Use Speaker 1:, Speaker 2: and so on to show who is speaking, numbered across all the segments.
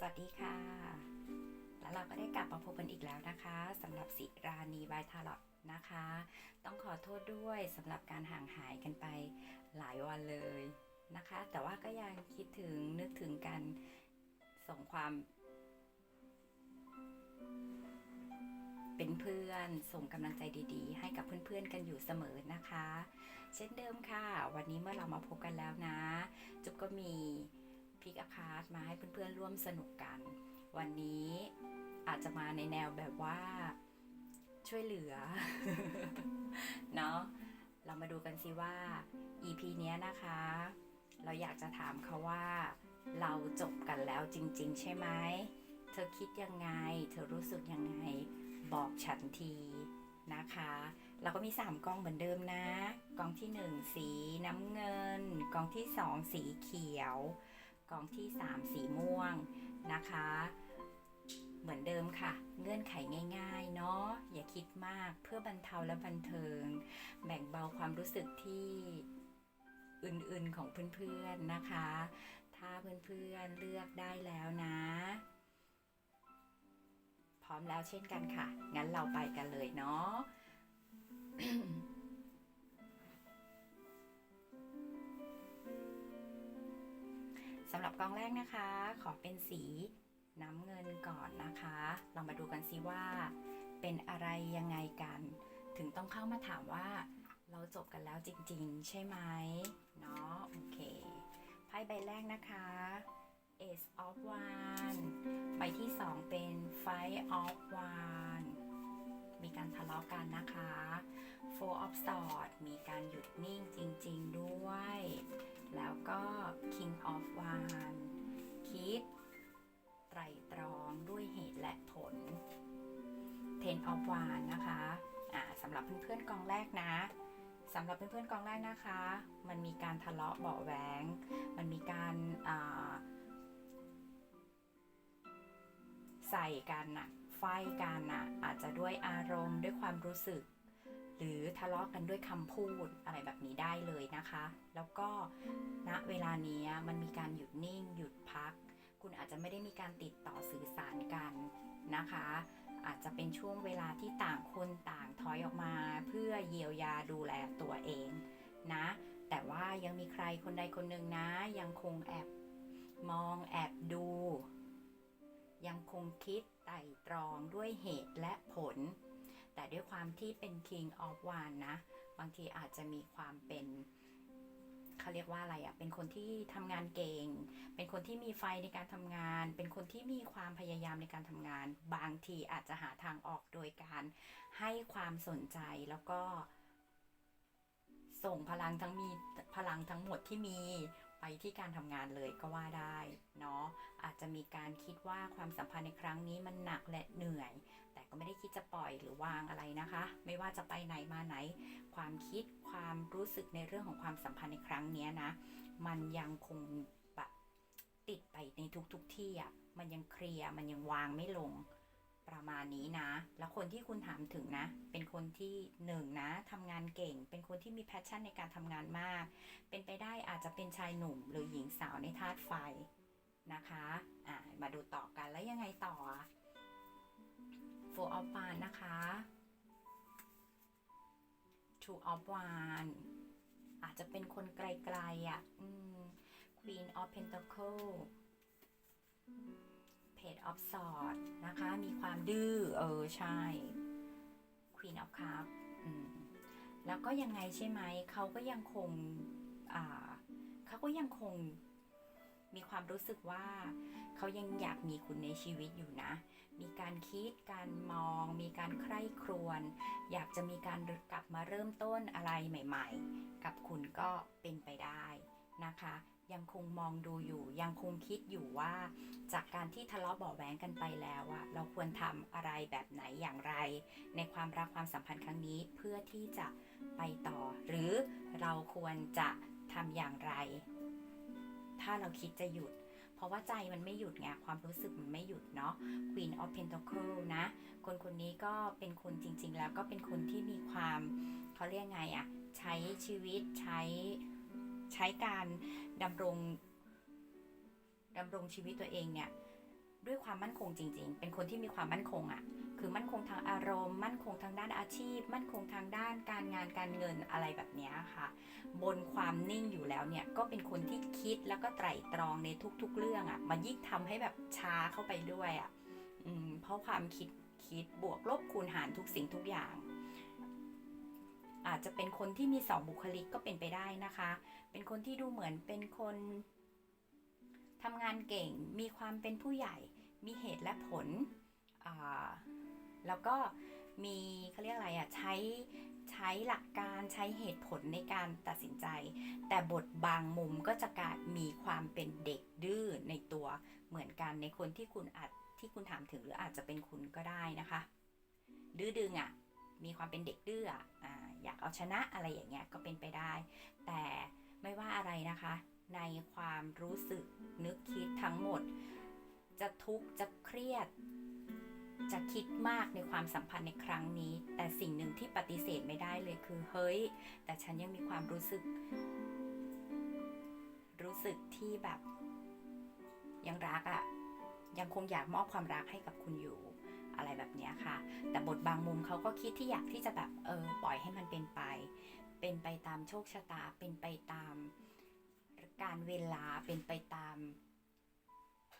Speaker 1: สวัสดีค่ะ แล้วเราก็ได้กลับมาพบกันอีกแล้วนะคะสำหรับสิรานีบายทาร์ลนะคะ ต้องขอโทษด้วยสำหรับการห่างหายกันไปหลายวันเลยนะคะ แต่ว่าก็ยังคิดถึงนึกถึงกันส่งความ เป็นเพื่อนส่งกำลังใจดีๆ ให้กับเพื่อนๆกันอยู่เสมอนะคะ เช่นเดิมค่ะ วันนี้เมื่อเรามาพบกันแล้วนะ จุ๊บก็มี พิกอาคาร์ดมาให้เพื่อนๆร่วมสนุกกัน วันนี้อาจจะมาในแนวแบบว่าช่วยเหลือ เนาะเรามาดูกันสิว่า EP เนี้ยนะคะ เราอยากจะถามเขาว่า เราจบกันแล้วจริง ๆ ใช่ไหมเธอคิดยังไง เธอรู้สึกยังไง บอกฉันทีนะคะ เราก็มี 3กล้องเหมือนเดิมนะ กล้องที่ 1 สีน้ำเงิน กล้องที่ 2 สีเขียว กองที่ 3 สีม่วงนะคะ เหมือนเดิมค่ะ เงื่อนไขง่าย ๆ เนาะอย่าคิดมากเพื่อบรรเทาและบันเทิง แบ่งเบาความรู้สึกที่อื่นๆของเพื่อนๆนะคะ ถ้าเพื่อนๆเลือกได้แล้วนะ พร้อมแล้วเช่นกันค่ะ งั้นเราไปกันเลยเนาะ สำหรับกองแรกนะคะ ขอเป็นสีน้ำเงินก่อนนะคะ เรามาดูกันสิว่า เป็นอะไรยังไงกัน ถึงต้องเข้ามาถามว่า เราจบกันแล้วจริงๆ ใช่ไหมเนาะโอเคไพ่ใบแรกนะคะ Ace of Wands ใบที่ 2 เป็น Five of Wands มีการทะเลาะกันนะคะ Four of Swords มีการหยุดนิ่งจริง ๆ ด้วย แล้วก็ King of w a n d คิด ไตรตรองด้วยเหตุและผล Ten of w a n d นะคะสำหรับเพื่อนๆกองแรกนะสำหรับเพื่อนๆกองแรกนะคะ มันมีการทะเลาะเบาะแหวง มันมีการาใส่กันนะไฟกันนะอาจจะด้วยอารมณ์ด้วยความรู้สึก หรือทะเลาะกันด้วยคำพูดอะไรแบบนี้ได้เลยนะคะ แล้วก็ณเวลานี้มันมีการหยุดนิ่ง หยุดพัก คุณอาจจะไม่ได้มีการติดต่อสื่อสารกันนะคะ อาจจะเป็นช่วงเวลาที่ต่างคนต่างถอยออกมาเพื่อเยียวยาดูแลตัวเองนะ แต่ว่ายังมีใครคนใดคนหนึ่งนะ ยังคงแอบมองแอบดู ยังคงคิดไต่ตรองด้วยเหตุและผล ด้วยความที่เป็น King of w a n นะ บางทีอาจจะมีความเป็นเขาเรียกว่าอะไรอะ่ะ เป็นคนที่ทำงานเก่ง เป็นคนที่มีไฟในการทำงาน เป็นคนที่มีความพยายามในการทำงาน บางทีอาจจะหาทางออกโดยการให้ความสนใจแล้วก็ ส่งพลังทั้งมีพลังทั้งหมดที่มีไปที่การทำงานเลยก็ว่าได้เนาะอาจจะมีการคิดว่าความสัมพันธ์ในครั้งนี้มันหนักและเหนื่อย ก็ไม่ได้คิดจะปล่อยหรือวางอะไรนะคะ ไม่ว่าจะไปไหนมาไหน ความคิดความรู้สึกในเรื่องของความสัมพันธ์ในครั้งนี้นะ มันยังคงแบบติดไปในทุกๆทที่อะมันยังเคลียร์มันยังวางไม่ลงประมาณนี้นะ แล้วคนที่คุณถามถึงนะ เป็นคนที่หนึ่งนะทำงานเก่ง เป็นคนที่มีแพชชั่นในการทำงานมาก เป็นไปได้อาจจะเป็นชายหนุ่มหรือหญิงสาวในธาตุไฟนะคะ อ่า มาดูต่อกันแล้วยังไงต่อ โฟออฟวานนะคะ Two of Wands อาจจะเป็นคนไกลๆอะอืม Queen of Pentacle Page of sword นะคะ มีความดื้อ เออ ใช่ Queen of cup แล้วก็ยังไงใช่ไหม เขาก็ยังคง อ่า เขาก็ยังคง มีความรู้สึกว่าเขายังอยากมีคุณในชีวิตอยู่นะ มีการคิด การมอง มีการใคร่ครวญ อยากจะมีการกลับมาเริ่มต้นอะไรใหม่ ๆ กับคุณก็เป็นไปได้นะคะ ยังคงมองดูอยู่ ยังคงคิดอยู่ว่า จากการที่ทะเลาะเบาะแว้งกันไปแล้วอะเราควรทำอะไรแบบไหนอย่างไร ในความรักความสัมพันธ์ครั้งนี้เพื่อที่จะไปต่อ หรือเราควรจะทำอย่างไร ถ้าเราคิดจะหยุด เพราะว่าใจมันไม่หยุดไงความรู้สึกมันไม่หยุดเนาะ Queen of Pentacle นะ คนคนนี้ก็เป็นคนจริง ๆ แล้วก็เป็นคนที่มีความเขาเรียกไงอะใช้ชีวิตใช้ใช้การดำรงดำรงชีวิตตัวเองเนี่ยด้วยความมั่นคงจริง ๆ เป็นคนที่มีความมั่นคงอะ่ะคือมั่นคงทางอารมณ์ มั่นคงทางด้านอาชีพ มั่นคงทางด้านการงานการเงินอะไรแบบนี้ค่ะ บนความนิ่งอยู่แล้วเนี่ยก็เป็นคนที่คิดแล้วก็ไตร่ตรองในทุกๆเรื่องอะ่ะมันยิ่งทำให้แบบช้าเข้าไปด้วยอะ่ะอืมเพราะความคิดคิดบวกลบคูณหารทุกสิ่งทุกอย่าง อาจจะเป็นคนที่มีสองบุคลิกก็เป็นไปได้นะคะ เป็นคนที่ดูเหมือนเป็นคนทำงานเก่งมีความเป็นผู้ใหญ่มีเหตุและผลอ่า แล้วก็มีเขาเรียกอะไรอะใช้ใช้หลักการใช้เหตุผลในการตัดสินใจ แต่บทบางมุมก็จะกลารมีความเป็นเด็กดื้อในตัวเหมือนกันในคนที่คุณอาจที่คุณถามถึงหรืออาจจะเป็นคุณก็ได้นะคะ ดื้อดึงอะมีความเป็นเด็กดื้ออะอ่าอยากเอาชนะอะไรอย่างเงี้ยก็เป็นไปได้ แต่ไม่ว่าอะไรนะคะ ในความรู้สึกนึกคิดทั้งหมด จะทุกข์จะเครียด จะคิดมากในความสัมพันธ์ในครั้งนี้ แต่สิ่งหนึ่งที่ปฏิเสธไม่ได้เลยคือ เฮ้ย แต่ฉันยังมีความรู้สึก รู้สึกที่แบบ ยังรักอะ่ะ ยังคงอยากมอบความรักให้กับคุณอยู่อะไรแบบนี้ค่ะ แต่บทบางมุมเขาก็คิดที่อยากที่จะแบบเออปล่อยให้มันเป็นไป เป็นไปตามโชคชะตา เป็นไปตามการเวลา เป็นไปตาม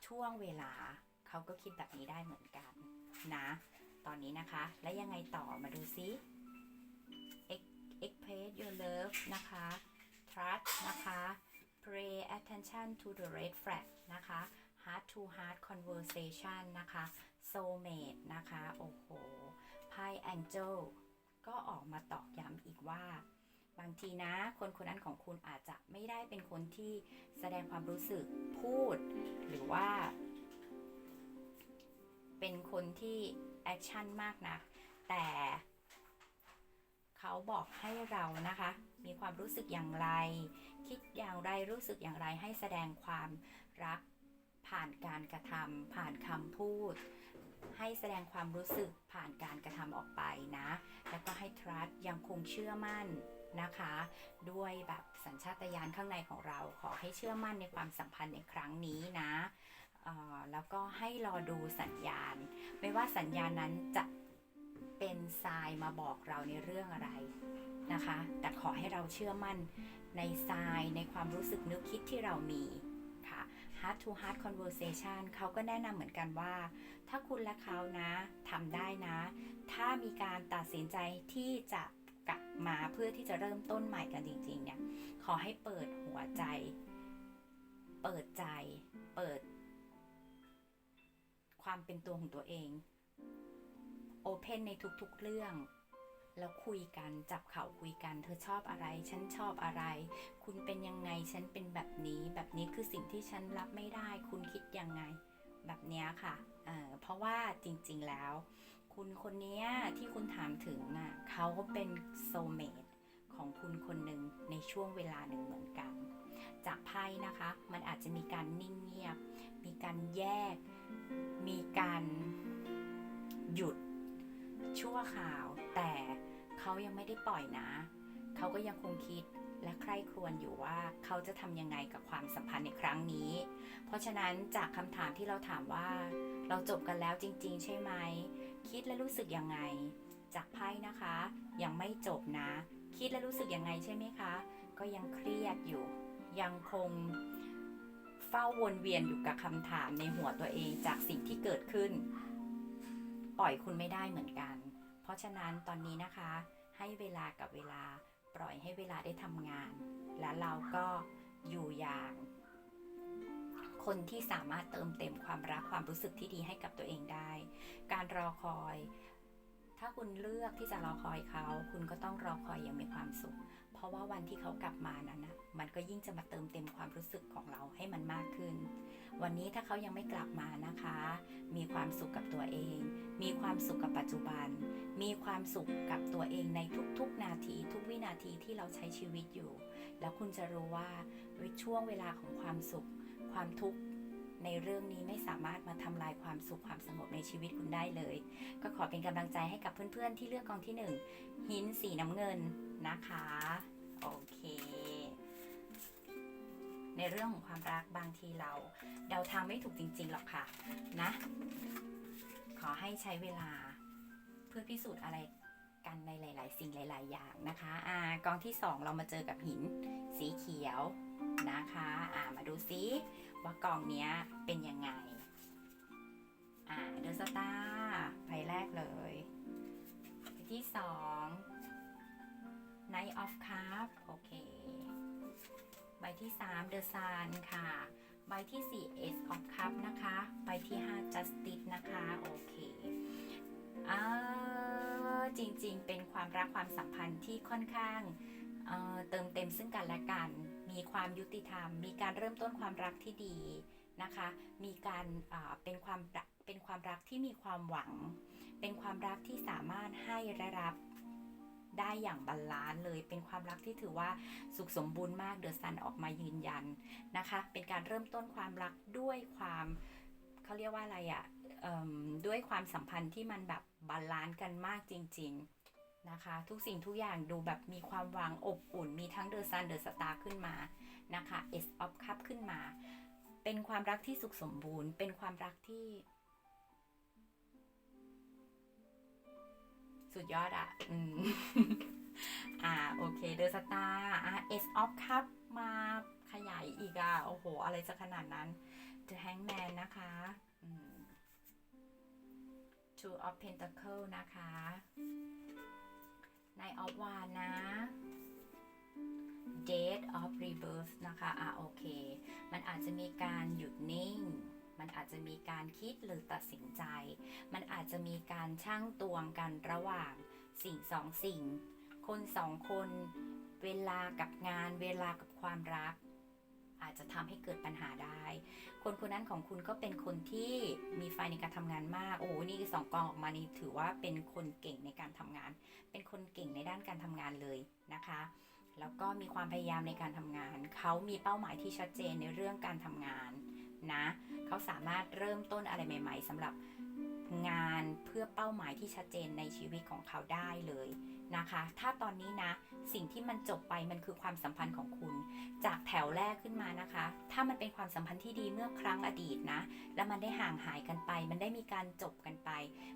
Speaker 1: ช่วงเวลา เขาก็คิดแบบนี้ได้เหมือนกัน นะ ตอนนี้นะคะ และยังไงต่อมาดูซิ express your love นะคะ trust นะคะ pay attention to the red flag นะคะ heart to heart conversation นะคะ soulmate นะคะ โอ้โห ไพ่ angel ก็ออกมาตอกย้ำอีกว่า บางทีนะ คนคนนั้นของคุณอาจจะไม่ได้เป็นคนที่แสดงความรู้สึกพูด หรือว่า เป็นคนที่แอคชั่นมากนะแต่เขาบอกให้เรานะคะ มีความรู้สึกอย่างไร คิดอย่างไรรู้สึกอย่างไรให้แสดงความรักผ่านการกระทำผ่านคำพูด ให้แสดงความรู้สึกผ่านการกระทำออกไปนะ แล้วก็ให้ trust ยังคงเชื่อมั่นนะคะ ด้วยแบบสัญชาตญาณข้างในของเราขอให้เชื่อมั่นในความสัมพันธ์ในครั้งนี้นะ แล้วก็ให้รอดูสัญญาณ ไม่ว่าสัญญาณนั้นจะเป็นทรายมาบอกเราในเรื่องอะไรนะคะ แต่ขอให้เราเชื่อมั่นในทรายในความรู้สึกนึกคิดที่เรามีค่ะ heart to heart conversation เขาก็แนะนำเหมือนกันว่า ถ้าคุณและเขานะทำได้นะ ถ้ามีการตัดสินใจที่จะกลับมาเพื่อที่จะเริ่มต้นใหม่กันจริงๆเนี่ย ขอให้เปิดหัวใจ เปิดใจ เปิด ความเป็นตัวของตัวเองโอเพนในทุกๆเรื่อง แล้วคุยกันจับเข่าคุยกัน เธอชอบอะไร ฉันชอบอะไร คุณเป็นยังไง ฉันเป็นแบบนี้ แบบนี้คือสิ่งที่ฉันรับไม่ได้ คุณคิดยังไง แบบเนี้ยค่ะเเพราะว่าจริงๆแล้ว คุณคนเนี้ยที่คุณถามถึงน่ะเขาก็เป็นโซเมตของคุณคนหนึ่งในช่วงเวลาหนึ่งเหมือนกัน จากไพ่นะคะ มันอาจจะมีการนิ่งเงียบ มีการแยก มีการหยุดชั่วข่าว แต่เขายังไม่ได้ปล่อยนะ เขาก็ยังคงคิดและใคร่ครวญอยู่ว่าเขาจะทำยังไงกับความสัมพันธ์ในครั้งนี้ เพราะฉะนั้นจากคำถามที่เราถามว่า เราจบกันแล้วจริง ๆ ใช่ไหม คิดและรู้สึกยังไง จากไพ่นะคะ ยังไม่จบนะ คิดและรู้สึกยังไงใช่ไหมคะ ก็ยังเครียดอยู่ ยังคง ฝ้าวนเวียนอยู่กับคำถามในหัวตัวเองจากสิ่งที่เกิดขึ้น ปล่อยคุณไม่ได้เหมือนกัน เพราะฉะนั้นตอนนี้นะคะ ให้เวลากับเวลาปล่อยให้เวลาได้ทำงาน และเราก็อยู่อย่าง คนที่สามารถเติมเต็มความรักความรู้สึกที่ดีให้กับตัวเองได้ การรอคอย ถ้าคุณเลือกที่จะรอคอยเขา คุณก็ต้องรอคอยอย่างมีความสุข เพราะว่าวันที่เขากลับมานั้นนะมันก็ยิ่งจะมาเติมเต็มความรู้สึกของเราให้มันมากขึ้น วันนี้ถ้าเขายังไม่กลับมานะคะ มีความสุขกับตัวเอง มีความสุขกับปัจจุบัน มีความสุขกับตัวเองในทุกๆ นาที ทุกวินาทีที่เราใช้ชีวิตอยู่ แล้วคุณจะรู้ว่าช่วงเวลาของความสุข ความทุกข์ ในเรื่องนี้ไม่สามารถมาทำลายความสุขความสงบในชีวิตคุณได้เลย ก็ขอเป็นกำลังใจให้กับเพื่อนๆที่เลือกกองที่หนึ่งหินสีน้ำเงินนะคะ โอเค ในเรื่องของความรักบางทีเรา เดาทางไม่ถูกจริงๆหรอกค่ะนะ ขอให้ใช้เวลาเพื่อพิสูจน์อะไรกันในหลาย ๆ สิ่งหลาย ๆ อย่างนะคะอ่ากองที่สองเรามาเจอกับหินสีเขียวนะคะ อ่า มาดูซิ ว่ากองนี้เป็นยังไง อ่าเดอะสตาร์ใบแรกเลยใบที่สอง Knight of Cup โอเค ใบที่3 The Sun ค่ะ ใบที่4 Ace of Cup นะคะ ใบที่5 Justice นะคะ โอเคอ่าจริงๆ เป็นความรักความสัมพันธ์ที่ค่อนข้างเเติมเต็มซึ่งกันและกัน มีความยุติธรรม มีการเริ่มต้นความรักที่ดีนะคะ มีการเป็นความเป็นความรักที่มีความหวัง เป็นความรักที่สามารถให้และรับได้อย่างบาลานซ์เลย เป็นความรักที่ถือว่าสุขสมบูรณ์มาก เดอะซันออกมายืนยันนะคะ เป็นการเริ่มต้นความรักด้วยความเขาเรียกว่าอะไรอะ่ะด้วยความสัมพันธ์ที่มันแบบบาลานซ์กันมากจริง ๆ นะคะ ทุกสิ่งทุกอย่างดูแบบมีความหวังอบอุ่น มีทั้งเดอะซันเดอะสตาร์ขึ้นมานะคะ S of Cup ขึ้นมา เป็นความรักที่สุขสมบูรณ์ เป็นความรักที่ สุดยอดอะ่ะอืมอ่าโอเคเดอะสตาร์อ่า S of Cup มาขยายอีกอะโอ้โห อะไรจะขนาดนั้น The Hangman นะคะ Two of Pentacle นะคะ Nine of Wands นะ Date of Rebirth นะคะอะโอเค มันอาจจะมีการหยุดนิ่ง มันอาจจะมีการคิดหรือตัดสินใจ มันอาจจะมีการช่างตวงกันระหว่างสิ่งสองสิ่ง คนสองคน เวลากับงาน เวลากับความรัก อาจจะทำให้เกิดปัญหาได้ คนคนนั้นของคุณก็เป็นคนที่มีไฟในการทำงานมาก โอ้นี่สองกองออกมานี่ถือว่าเป็นคนเก่งในการทำงาน เป็นคนเก่งในด้านการทำงานเลยนะคะ แล้วก็มีความพยายามในการทำงาน เขามีเป้าหมายที่ชัดเจนในเรื่องการทำงานนะเขาสามารถเริ่มต้นอะไรใหม่ ๆสำหรับงานเพื่อเป้าหมายที่ชัดเจนในชีวิตของเขาได้เลย นะคะ ถ้าตอนนี้นะ สิ่งที่มันจบไปมันคือความสัมพันธ์ของคุณ จากแถวแรกขึ้นมานะคะ ถ้ามันเป็นความสัมพันธ์ที่ดีเมื่อครั้งอดีตนะ แล้วมันได้ห่างหายกันไป มันได้มีการจบกันไป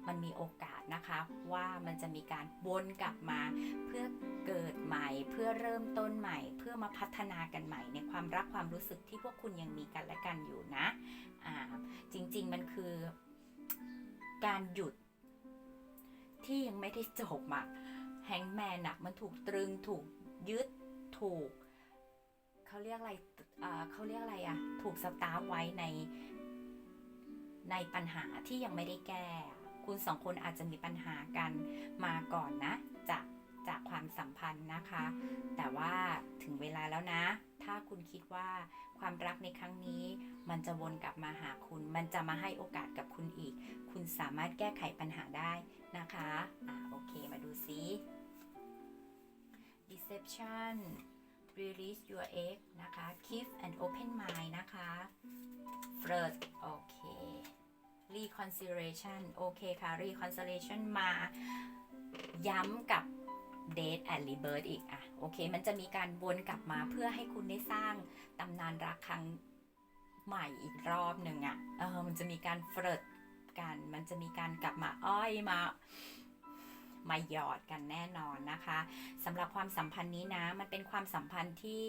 Speaker 1: มันมีโอกาสนะคะ ว่ามันจะมีการวนกลับมา เพื่อเกิดใหม่ เพื่อเริ่มต้นใหม่ เพื่อมาพัฒนากันใหม่ ในความรักความรู้สึกที่พวกคุณยังมีกันและกันอยู่นะอ่าจริงๆมันคือการหยุดที่ยังไม่ได้จบอะ แฮงแมนอะมันถูกตรึงถูกยึดถูกเขาเรียกอะไรเขาเรียกอะไรอะถูกสตาร์ไว้ในในปัญหาที่ยังไม่ได้แก้ คุณสองคนอาจจะมีปัญหากันมาก่อนนะ จากจากความสัมพันธ์นะคะ แต่ว่าถึงเวลาแล้วนะ ถ้าคุณคิดว่าความรักในครั้งนี้ มันจะวนกลับมาหาคุณ มันจะมาให้โอกาสกับคุณอีก คุณสามารถแก้ไขปัญหาได้นะคะอ่าโอเคมาดูซิ deception release your egg นะคะ keep an open mind นะคะ flirt โอเค reconciliation โอเคค่ะ reconciliation มาย้ำกับ date and rebirth อีกอะโอเค มันจะมีการวนกลับมาเพื่อให้คุณได้สร้างตำนานรักครั้งใหม่อีกรอบหนึ่งอะเออมันจะมีการเฟลิร์ตกัน มันจะมีการกลับมาอ้อยมา มาหยอดกันแน่นอนนะคะสำหรับความสัมพันธ์นี้นะ มันเป็นความสัมพันธ์ที่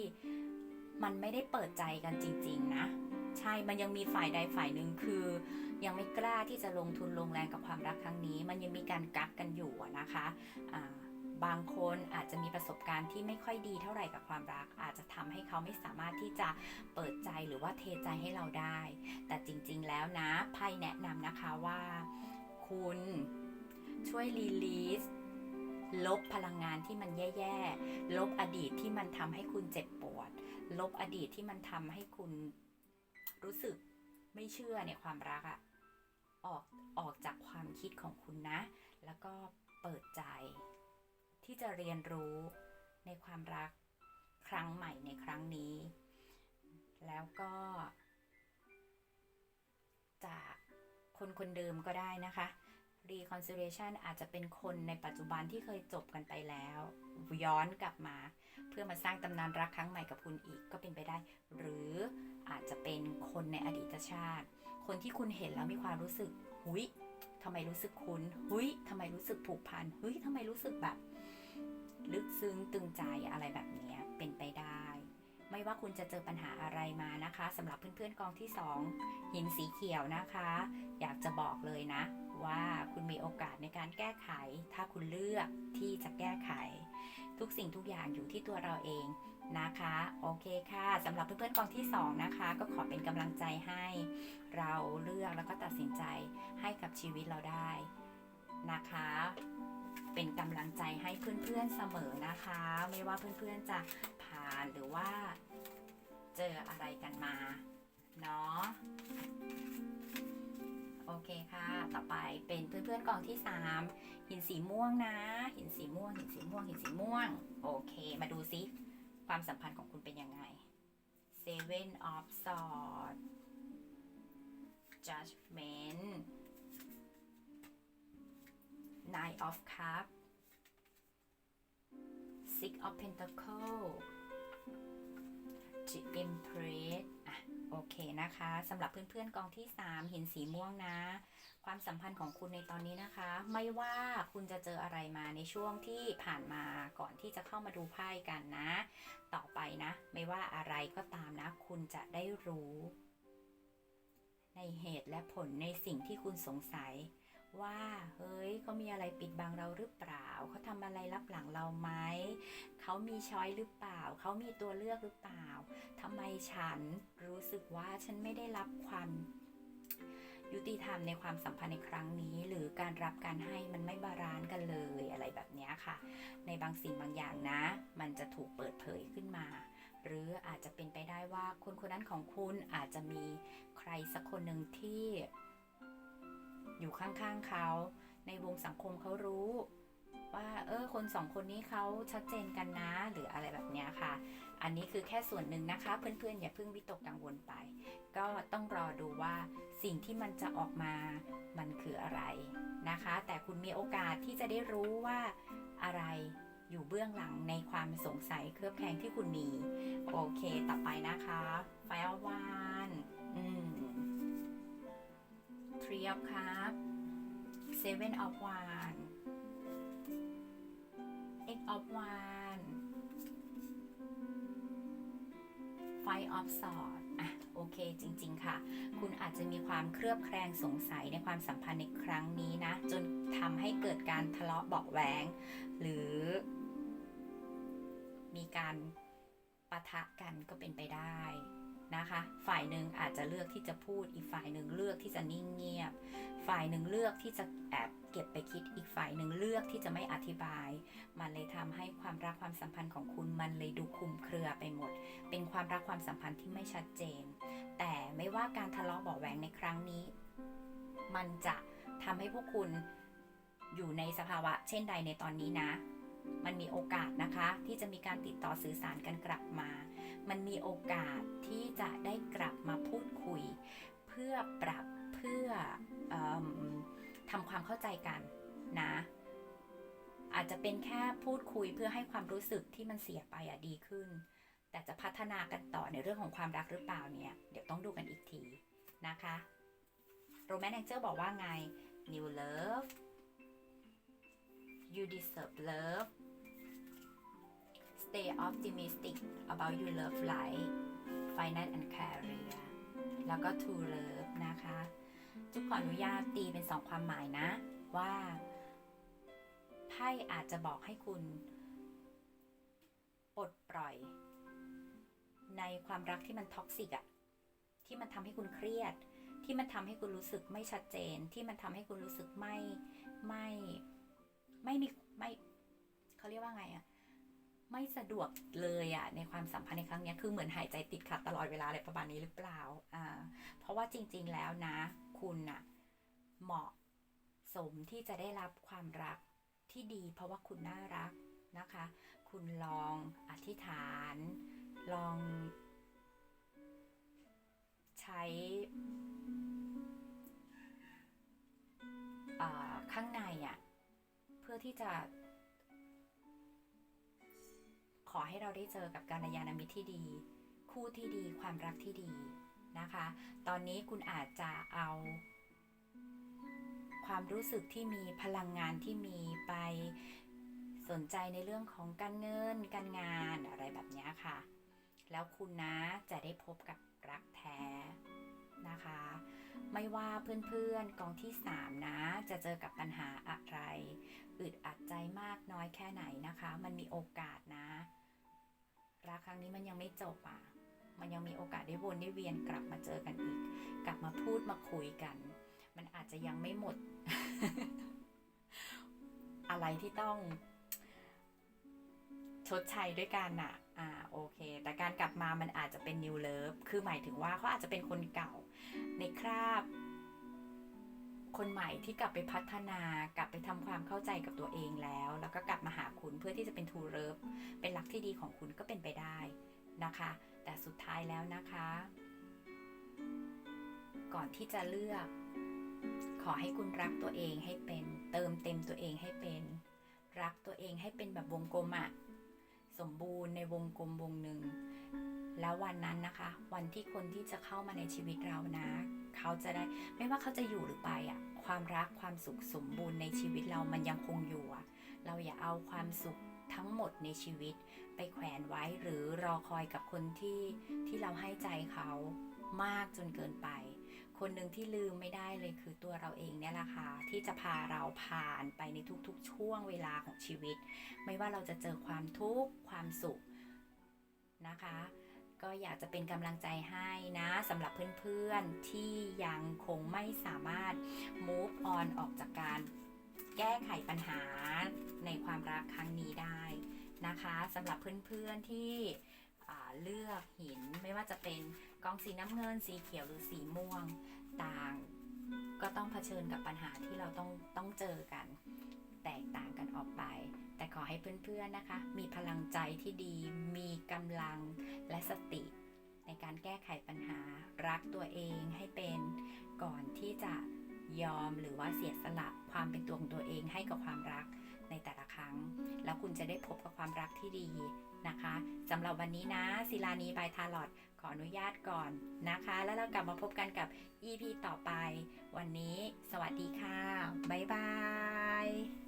Speaker 1: มันไม่ได้เปิดใจกันจริง ๆ นะ ใช่ มันยังมีฝ่ายใดฝ่ายหนึ่งคือ ยังไม่กล้าที่จะลงทุนลงแรงกับความรักครั้งนี้ มันยังมีการกักกันอยู่นะคะบางคนอาจจะมีประสบการณ์ที่ไม่ค่อยดีเท่าไหร่กับความรัก อาจจะทำให้เขาไม่สามารถที่จะเปิดใจหรือว่าเทใจให้เราได้ แต่จริงๆแล้วนะไพ่แนะนำนะคะว่า คุณ ช่วยรีลีสลบพลังงานที่มันแย่ๆ ลบอดีตที่มันทำให้คุณเจ็บปวด ลบอดีตที่มันทำให้คุณรู้สึกไม่เชื่อในความรักอะออกออกจากความคิดของคุณนะ แล้วก็เปิดใจ ที่จะเรียนรู้ในความรักครั้งใหม่ในครั้งนี้ แล้วก็ จากคนคนเดิมก็ได้นะคะ reconciliation อาจจะเป็นคนในปัจจุบันที่เคยจบกันไปแล้ว ย้อนกลับมา เพื่อมาสร้างตำนานรักครั้งใหม่กับคุณอีกก็เป็นไปได้ หรืออาจจะเป็นคนในอดีตชาติ คนที่คุณเห็นแล้วมีความรู้สึก หุยทำไมรู้สึกคุ้นหุยทำไมรู้สึกผูกพันเฮ้ยทำไมรู้สึกแบบ ลึกซึ้งตึงใจอะไรแบบนี้เป็นไปได้ไม่ว่าคุณจะเจอปัญหาอะไรมานะคะสำหรับเพื่อนๆกองที่ 2 หินสีเขียวนะคะ อยากจะบอกเลยนะ ว่าคุณมีโอกาสในการแก้ไข ถ้าคุณเลือกที่จะแก้ไข ทุกสิ่งทุกอย่างอยู่ที่ตัวเราเองนะคะ โอเคค่ะสำหรับเพื่อนๆกองที่ 2 นะคะ ก็ขอเป็นกำลังใจให้ เราเลือกแล้วก็ตัดสินใจให้กับชีวิตเราได้นะคะ เป็นกำลังใจให้เพื่อนๆเสมอนะคะ ไม่ว่าเพื่อนๆจะผ่านหรือว่าเจออะไรกันมาเนาะ โอเคค่ะ ต่อไปเป็นเพื่อนๆกองที่ 3 หินสีม่วงนะ หินสีม่วง หินสีม่วง หินสีม่วง โอเค มาดูซิ ความสัมพันธ์ของคุณเป็นยังไง Seven of Swords Judgment Nine of Cups Six of Pentacles The Empress โอเคนะคะสำหรับเพื่อนๆกองที่3หินสีม่วงนะ ความสัมพันธ์ของคุณในตอนนี้นะคะ ไม่ว่าคุณจะเจออะไรมาในช่วงที่ผ่านมาก่อนที่จะเข้ามาดูไพ่กันนะ ต่อไปนะ ไม่ว่าอะไรก็ตามนะ คุณจะได้รู้ ในเหตุและผลในสิ่งที่คุณสงสัย ว่าเฮ้ยเขามีอะไรปิดบังเราหรือเปล่าเขาทำอะไรลับหลังเราไหมเขามีช้อยหรือเปล่าเขามีตัวเลือกหรือเปล่าทำไมฉันรู้สึกว่าฉันไม่ได้รับความยุติธรรมในความสัมพันธ์ในครั้งนี้ หรือการรับการให้มันไม่บาลานซ์กันเลยอะไรแบบนี้ค่ะ ในบางสิ่งบางอย่างนะ มันจะถูกเปิดเผยขึ้นมา หรืออาจจะเป็นไปได้ว่าคนคนนั้นของคุณอาจจะมีใครสักคนหนึ่งที่ อยู่ข้างๆเขา ในวงสังคมเขารู้ ว่าเออคนสองคนนี้เขาชัดเจนกันนะหรืออะไรแบบนี้ค่ะ อันนี้คือแค่ส่วนหนึ่งนะคะ เพื่อนๆอย่าเพิ่งวิตกกังวลไป ก็ต้องรอดูว่าสิ่งที่มันจะออกมามันคืออะไรนะคะ แต่คุณมีโอกาสที่จะได้รู้ว่าอะไรอยู่เบื้องหลังในความสงสัยเครือบแคลงที่คุณมี โอเค ต่อไปนะคะไฟอวานอืม Three of Cups Seven of Wands Eight of Wands Five of Swords อะโอเคจริง ๆ ค่ะ คุณอาจจะมีความเครือบแคลงสงสัยในความสัมพันธ์ในครั้งนี้นะ จนทำให้เกิดการทะเลาะเบาะแหวง หรือ มีการปะทะกันก็เป็นไปได้ นะคะ ฝ่ายหนึ่งอาจจะเลือกที่จะพูด อีกฝ่ายหนึ่งเลือกที่จะนิ่งเงียบ ฝ่ายหนึ่งเลือกที่จะแอบเก็บไปคิด อีกฝ่ายหนึ่งเลือกที่จะไม่อธิบาย มันเลยทำให้ความรักความสัมพันธ์ของคุณมันเลยดูคลุมเครือไปหมด เป็นความรักความสัมพันธ์ที่ไม่ชัดเจน แต่ไม่ว่าการทะเลาะเบาแหวงในครั้งนี้ มันจะทำให้พวกคุณอยู่ในสภาวะเช่นใดในตอนนี้นะ มันมีโอกาสนะคะ ที่จะมีการติดต่อสื่อสารกันกลับมา มันมีโอกาสที่จะได้กลับมาพูดคุย เพื่อปรับเพื่ออทำความเข้าใจกันนะ อาจจะเป็นแค่พูดคุยเพื่อให้ความรู้สึกที่มันเสียไปอะดีขึ้น แต่จะพัฒนากันต่อในเรื่องของความรักหรือเปล่าเนี่ยเดี๋ยวต้องดูกันอีกทีนะคะโรแมนแองเจอร์บอกว่าไง new love you deserve love stay optimistic about your love life finance and career แล้วก็ to love นะคะ จุ๊บขออนุญาตตีเป็นสองความหมายนะว่าไพ่อาจจะบอกให้คุณปลดปล่อย ในความรักที่มันท็อกซิกอะที่มันทำให้คุณเครียด ที่มันทำให้คุณรู้สึกไม่ชัดเจน ที่มันทำให้คุณรู้สึกไม่ไม่ไม่มีไม่เขาเรียกว่าไงอะ ไม่สะดวกเลยอะในความสัมพันธ์ในครั้งนี้คือเหมือนหายใจติดขัดตลอดเวลาอะไรประมาณนี้หรือเปล่าอ่าเพราะว่าจริง ๆแล้วนะ คุณน่ะเหมาะสมที่จะได้รับความรักที่ดี เพราะว่าคุณน่ารักนะคะ คุณลองอธิษฐาน ลอง ใช้อ่าข้างในอะเพื่อที่จะ ขอให้เราได้เจอกับการยานมิตรที่ดี คู่ที่ดีความรักที่ดีนะคะ ตอนนี้คุณอาจจะเอา ความรู้สึกที่มีพลังงานที่มีไปสนใจในเรื่องของการเงินการงานอะไรแบบนี้ค่ะ แล้วคุณนะจะได้พบกับรักแท้นะคะ ไม่ว่าเพื่อนๆกองที่ 3 นะ จะเจอกับปัญหาอะไร อึดอัดใจมากน้อยแค่ไหนนะคะ มันมีโอกาสนะ รักครั้งนี้มันยังไม่จบอะ มันยังมีโอกาสได้วนได้เวียนกลับมาเจอกันอีก กลับมาพูดมาคุยกัน มันอาจจะยังไม่หมด อะไรที่ต้อง ชดใช้ด้วยกันอะ อ่าโอเค แต่การกลับมามันอาจจะเป็น new love คือหมายถึงว่าเขาอาจจะเป็นคนเก่าในคราบ คนใหม่ที่กลับไปพัฒนากลับไปทำความเข้าใจกับตัวเองแล้ว แล้วก็กลับมาหาคุณเพื่อที่จะเป็น true love เป็นรักที่ดีของคุณก็เป็นไปได้นะคะ แต่สุดท้ายแล้วนะคะ ก่อนที่จะเลือก ขอให้คุณรักตัวเองให้เป็นเติมเต็มตัวเองให้เป็น รักตัวเองให้เป็นแบบวงกลมอะสมบูรณ์ในวงกลมวงหนึ่ง แล้ววันนั้นนะคะ วันที่คนที่จะเข้ามาในชีวิตเรานะ เขาจะได้ไม่ว่าเขาจะอยู่หรือไปอะความรักความสุขสมบูรณ์ในชีวิตเรามันยังคงอยู่อะเราอย่าเอาความสุขทั้งหมดในชีวิตไปแขวนไว้หรือรอคอยกับคนที่ที่เราให้ใจเขามากจนเกินไป คนหนึ่งที่ลืมไม่ได้เลยคือตัวเราเองเนี่ยแหละค่ะที่จะพาเราผ่านไปในทุกๆ ช่วงเวลาของชีวิต ไม่ว่าเราจะเจอความทุกข์ความสุขนะคะ ก็อยากจะเป็นกำลังใจให้นะสำหรับเพื่อนๆที่ยังคงไม่สามารถ move on ออกจากการแก้ไขปัญหาในความรักครั้งนี้ได้นะคะสำหรับเพื่อนๆที่อ่เลือกหินไม่ว่าจะเป็นกองสีน้ำเงิน สีเขียวหรือสีม่วงต่างก็ต้องเผชิญกับปัญหาที่เราต้องต้องเจอกัน แตกต่างกันออกไป แต่ขอให้เพื่อนๆนะคะ มีพลังใจที่ดี มีกำลังและสติ ในการแก้ไขปัญหา รักตัวเองให้เป็นก่อนที่จะยอมหรือว่าเสียสละความเป็นตัวของตัวเองให้กับความรักในแต่ละครั้ง แล้วคุณจะได้พบกับความรักที่ดีนะคะสำหรับวันนี้นะศิลานีบายทาลอดขออนุญาตก่อนนะคะ แล้วเรากลับมาพบกันกับ EP ต่อไป วันนี้ สวัสดีค่ะ บ๊ายบาย